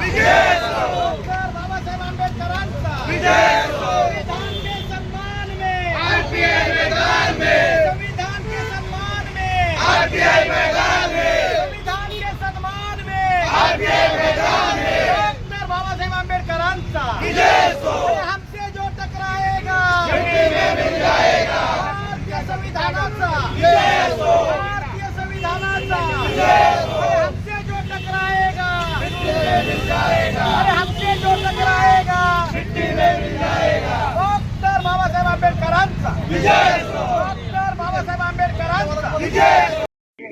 Miguel!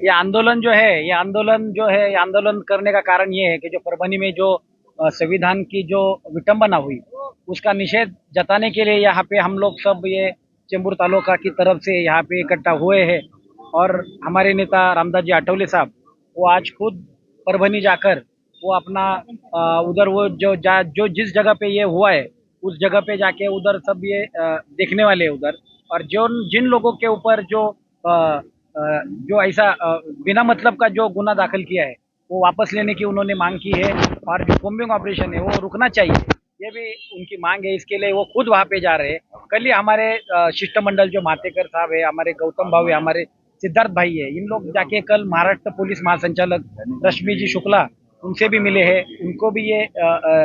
ये आंदोलन जो है, ये आंदोलन जो है, ये आंदोलन करने का कारण ये है कि जो परभनी में जो संविधान की जो विटंबना हुई, उसका निषेध जताने के लिए यहाँ पे हम लोग सब ये चेंबूर तालुका की तरफ़ से यहाँ पे इकट्ठा हुए हैं। और हमारे नेता रामदास जी आठवले साहब, वो आज खुद परभनी जाकर, वो अपना उधर वो जो जा, जो जिस जगह पे ये हुआ है, उस जगह पे जाके उधर सब ये देखने वाले उधर। और जो, जिन लोगों के ऊपर जो जो ऐसा बिना मतलब का जो गुना दाखिल किया है, वो वापस लेने की उन्होंने मांग की है और जो कोम्बिंग ऑपरेशन है, वो रुकना चाहिए। ये भी उनकी मांग है, इसके लिए वो खुद वहाँ पे जा रहे हैं। कल ही हमारे शिष्टमंडल जो मातेकर साहब है, हमारे गौतम भाव है, हमारे सिद्धार्थ भाई है, इन लोग जाके कल महाराष्ट्र पुलिस महासंचालक रश्मि जी शुक्ला उनसे भी मिले हैं। उनको भी ये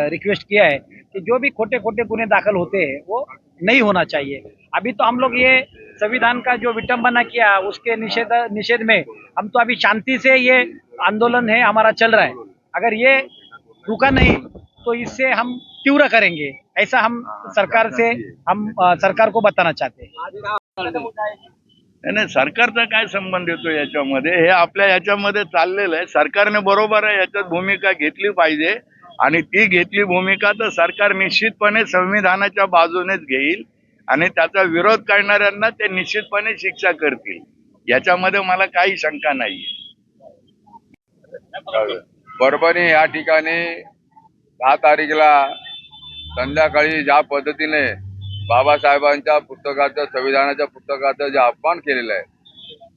रिक्वेस्ट किया है कि जो भी खोटे खोटे गुने दाखिल होते हैं, वो नहीं होना चाहिए। अभी तो हम लोग ये संविधान का जो विटंबना किया उसके निषेध निषेध में हम तो अभी शांति से ये आंदोलन है हमारा चल रहा है। अगर ये रुका नहीं तो इससे हम तीव्र करेंगे। ऐसा हम सरकार से हम सरकार को बताना चाहते हैं। नाही नाही, सरकारचा काय संबंध येतो याच्यामध्ये? हे आपल्या याच्यामध्ये चाललेलं आहे. सरकारने बरोबर आहे याच्यात भूमिका घेतली पाहिजे. आणि ती घेतली भूमिका तर सरकार निश्चितपणे संविधानाच्या बाजूनेच घेईल. आणि त्याचा विरोध करणाऱ्यांना ते निश्चितपणे शिक्षा करतील. याच्यामध्ये मला काही शंका नाहीये. परभणी या ठिकाणी दहा तारीखला संध्याकाळी ज्या पद्धतीने बाबासाहेबांच्या पुस्तकाचं संविधानाच्या पुस्तकाचं जे अपमान केलेलं आहे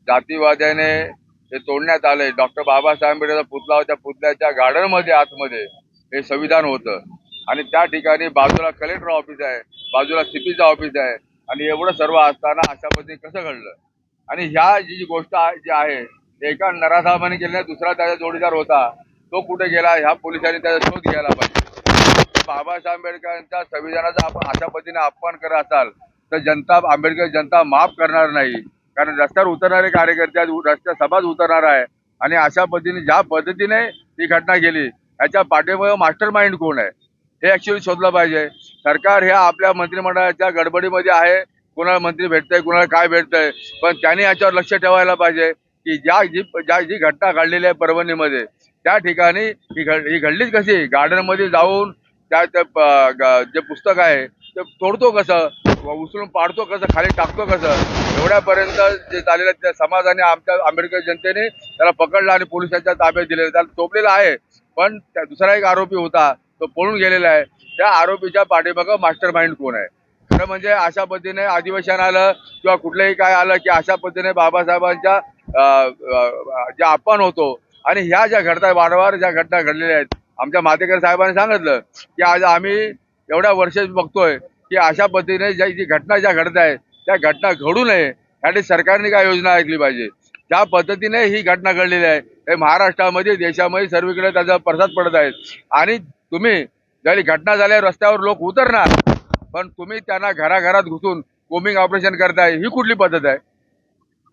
जातीवाद्याने ते तोडण्यात आले डॉक्टर बाबासाहेब आंबेडकरचा पुतला होता त्या पुतळ्याच्या गार्डनमध्ये आतमध्ये हे संविधान होतं. आणि त्या ठिकाणी बाजूला कलेक्टर ऑफिस आहे बाजूला सीपीचं ऑफिस आहे आणि एवढं सर्व असताना अशा पद्धतीने कसं घडलं? आणि ह्या जी जी गोष्ट जी आहे ते एका नराधामाने केली दुसरा त्याचा जोडीदार होता तो कुठे गेला? ह्या पोलिसांनी त्याचा शोध घ्यायला पाहिजे. बाबासाहेब आंबेडकरांच्या संविधानाचा आपण अशा पद्धतीने अपमान करत असाल तर जनता आंबेडकर जनता माफ करणार नाही. कारण रस्त्यावर उतरणारे कार्यकर्ते रस्त्या सभाच उतरणार आहे. आणि अशा पद्धतीने ज्या पद्धतीने ही घटना गेली याच्या पाठीमुळे मास्टर माइंड कोण आहे? हे ऍक्च्युली शोधलं पाहिजे. सरकार हे आपल्या मंत्रिमंडळाच्या गडबडीमध्ये आहे. कोणाला मंत्री भेटतंय कोणाला काय भेटतंय. पण त्यांनी याच्यावर लक्ष ठेवायला पाहिजे की ज्या जी ज्या जी घटना घडलेली आहे परभणीमध्ये त्या ठिकाणी ही घड ही घडलीच कशी? गार्डनमध्ये जाऊन त्या त्या जे पुस्तक आहे ते तोडतो कसं? उचलून पाडतो कसं? खाली टाकतो कसं? एवढ्यापर्यंत जे झालेलं त्या समाजाने आमच्या आंबेडकर जनतेने त्याला पकडलं आणि पोलिसांच्या ताब्यात दिलेलं त्याला टोपलेलं आहे. पण त्या दुसरा एक आरोपी होता तो पळून गेलेला आहे. त्या आरोपीच्या पाठीमागं मास्टर माइंड कोण आहे? खरं म्हणजे अशा पद्धतीने अधिवेशन आलं किंवा कुठलंही काय आलं की अशा पद्धतीने बाबासाहेबांच्या जे अपमान होतो आणि ह्या ज्या घडता वारंवार ज्या घटना घडलेल्या आहेत. आमच्या मातेकर साहेबांनी सांगितलं की आज आम्ही एवढ्या वर्ष बघतोय की अशा पद्धतीने ज्या जी घटना ज्या घडत आहेत त्या घटना घडू नये. यासाठी सरकारने काय योजना ऐकली पाहिजे? ज्या पद्धतीने ही घटना घडलेली आहे हे महाराष्ट्रामध्ये देशामध्ये सर्वीकडे त्याचा प्रसाद पडत आहे. आणि तुम्ही जरी घटना झाल्या रस्त्यावर लोक उतरणार पण तुम्ही त्यांना घराघरात घुसून कोमिंग ऑपरेशन करताय ही कुठली पद्धत आहे?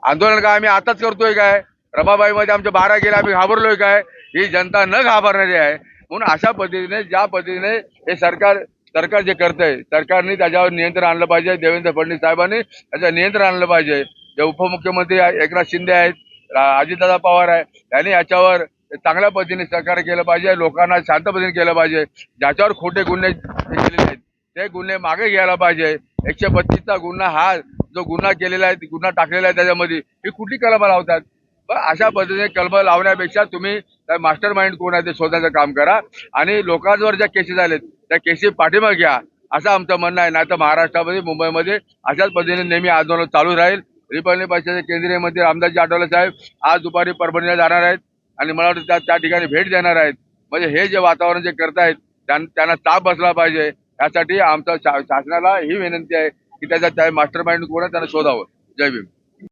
आंदोलन काय आम्ही आताच करतोय काय? रमाबाई मध्ये आमच्या बारा गेले आम्ही घाबरलोय काय? ही जनता न घाबरणारी आहे. म्हणून अशा पद्धतीने ज्या पद्धतीने हे सरकार सरकार जे करतंय सरकारने त्याच्यावर नियंत्रण आणलं पाहिजे. देवेंद्र फडणवीस साहेबांनी त्याचं नियंत्रण आणलं पाहिजे. जे उपमुख्यमंत्री एकनाथ शिंदे आहेत अजितदादा पवार आहे त्यांनी याच्यावर चांगल्या पद्धतीने सहकार्य केलं पाहिजे लोकांना शांत पद्धतीने केलं पाहिजे. ज्याच्यावर खोटे गुन्हे केलेले आहेत ते गुन्हे मागे घ्यायला पाहिजे. एकशे बत्तीसचा गुन्हा हा जो गुन्हा केलेला आहे गुन्हा टाकलेला आहे त्याच्यामध्ये ही कुठली कलमं लावतात? पण अशा पद्धतीने कलमं लावण्यापेक्षा तुम्ही त्या मास्टर माइंड कोण आहे ते शोधायचं काम करा. आणि लोकांवर ज्या केसेस आलेत त्या केसेस पाठिंबा घ्या. असं आमचं म्हणणं आहे. नाही तर महाराष्ट्रामध्ये मुंबईमध्ये अशाच पद्धतीने नेहमी आंदोलन चालू राहील. रिपब्लिक पक्षाचे केंद्रीय मंत्री रामदासजी आठवले साहेब आज दुपारी परभणीला जाणार आहेत. आणि मला वाटतं त्या त्या ठिकाणी भेट देणार आहेत. म्हणजे हे जे वातावरण जे करतायत त्यां- त्यांना ताप बसला पाहिजे. यासाठी आमच्या शा- शासनाला ही विनंती आहे की त्याचा त्या मास्टर माइंड कोण आहे त्यांना शोधावं. जय भीम.